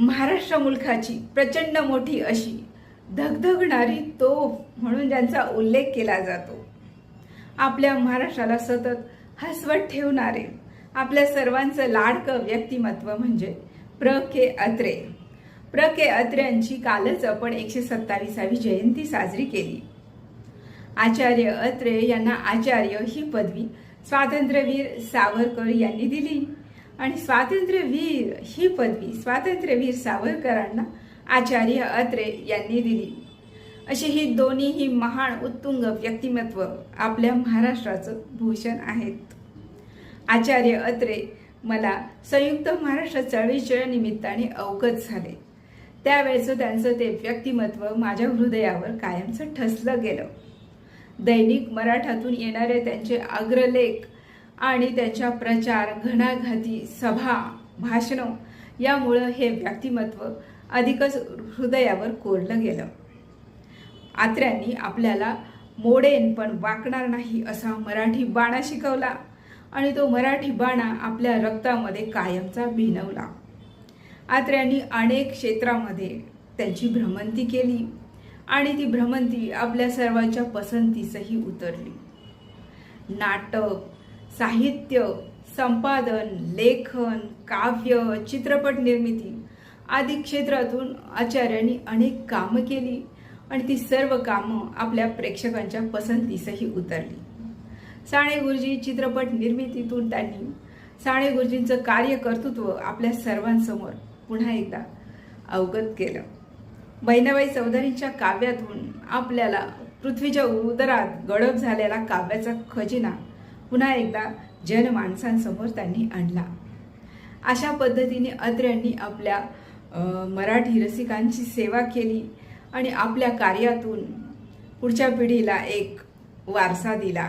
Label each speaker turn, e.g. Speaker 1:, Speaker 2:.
Speaker 1: महाराष्ट्र मुलखाची प्रचंड मोठी अशी धगधगणारी तोफ म्हणून ज्यांचा उल्लेख केला जातो. आपल्या महाराष्ट्राला सतत हसवत ठेवणारे आपल्या सर्वांचं लाडकं व्यक्तिमत्व म्हणजे प्र. के. अत्रे. प्र. के. अत्र्यांची कालच आपण एकशे सत्तावीसावी जयंती साजरी केली. आचार्य अत्रे यांना आचार्य ही पदवी स्वातंत्र्यवीर सावरकर यांनी दिली. आणि स्वातंत्र्यवीर ही पदवी स्वातंत्र्यवीर सावरकरांना आचार्य अत्रे यांनी दिली. अशी ही दोन्हीही महान उत्तुंग व्यक्तिमत्व आपल्या महाराष्ट्राचं भूषण आहेत. आचार्य अत्रे मला संयुक्त महाराष्ट्र चळवळीच्या निमित्ताने अवगत झाले. त्यावेळेचं त्यांचं ते व्यक्तिमत्व माझ्या हृदयावर कायमचं ठसलं गेलं. दैनिक मराठातून येणारे त्यांचे अग्रलेख आणि त्याच्या प्रचार घणाघाती सभा भाषणं यामुळं हे व्यक्तिमत्व अधिकच हृदयावर कोरलं गेलं. आत्र्यांनी आपल्याला मोडेन पण वाकणार नाही असा मराठी बाणा शिकवला आणि तो मराठी बाणा आपल्या रक्तामध्ये कायमचा भिनवला आत्र्यांनी अनेक क्षेत्रामध्ये त्यांची भ्रमंती केली आणि ती भ्रमंती आपल्या सर्वांच्या पसंतीसही उतरली. नाटक साहित्य संपादन लेखन काव्य चित्रपट निर्मिती आदी क्षेत्रातून आचार्यांनी अनेक कामं केली आणि ती सर्व कामं आपल्या प्रेक्षकांच्या पसंतीसही उतरली. साने गुरुजी चित्रपट निर्मितीतून त्यांनी साने गुरुजींचं कार्यकर्तृत्व आपल्या सर्वांसमोर पुन्हा एकदा अवगत केलं. बहिणाबाई चौधरींच्या काव्यातून आपल्याला पृथ्वीच्या उदरात गडप झालेला काव्याचा खजिना पुन्हा एकदा जनमाणसांसमोर त्यांनी आणला. अशा पद्धतीने अत्र्यांनी आपल्या मराठी रसिकांची सेवा केली आणि आपल्या कार्यातून पुढच्या पिढीला एक वारसा दिला.